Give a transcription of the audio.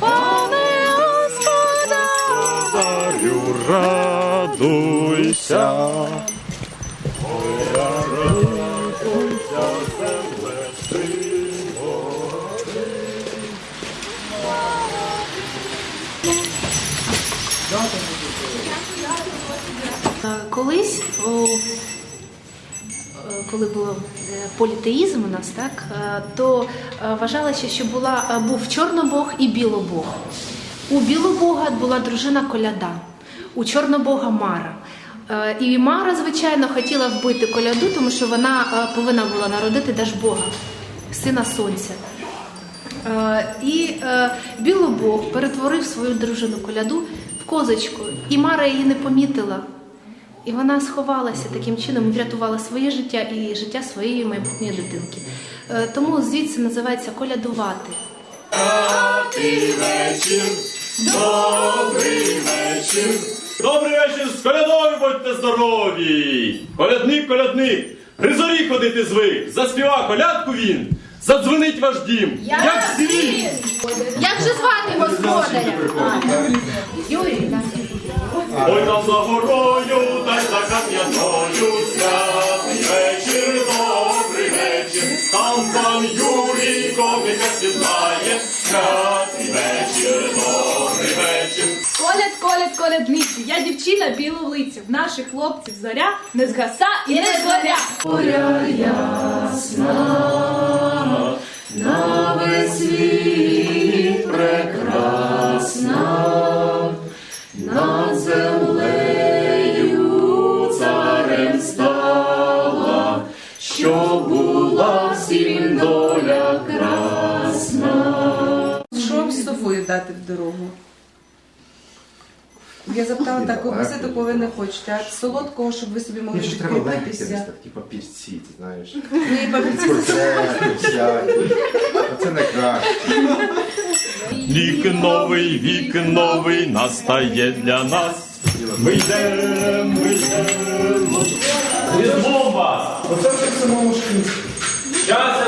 Пане Господа, Царю радуйся. Ой, радуйся, земле, Колись, коли був політеїзм у нас, так, е, то е, вважалося, що була, е, був чорнобог і білобог. У білобога була дружина коляда, у чорнобога Мара. Е, І Мара, звичайно, хотіла вбити коляду, тому що вона е, повинна була народити Дажбога, сина сонця. Е, І е, Білобог перетворив свою дружину коляду в козочку, і Мара її не помітила. І вона сховалася таким чином, врятувала своє життя і життя своєї майбутньої дитинки. Е, Тому звідси називається колядувати. Добрий вечір, Добрий вечір з колядою будьте здорові! Колядник, колядник, при зорі ходити звик, заспіва колядку він, задзвонить ваш дім, як світ! Як же звати господаря? Юрій, так. Ой там за горою, вечір, добрий вечір, там пан Юрій коміка сідає, святий вечір, добрий вечір. Коляд, коляд, колядниці, я дівчина білолиця, в наших хлопців зоря не згаса і не згоря. Над землею що була всім доля красна. Що вам з собою дати в дорогу? Я запитала так, ви такого ви не хочете, а солодкого, щоб ви собі могли Мені ж треба легкість, підкріпитися. так, типу ти знаєш. Ну і папірці. Портрети, всякі. Оце найкраще. Вік новий, вік новий настає для нас. Ми йдемо, ми йдемо. Візьмом вас! Оце в самому шкінці. Здоров'я,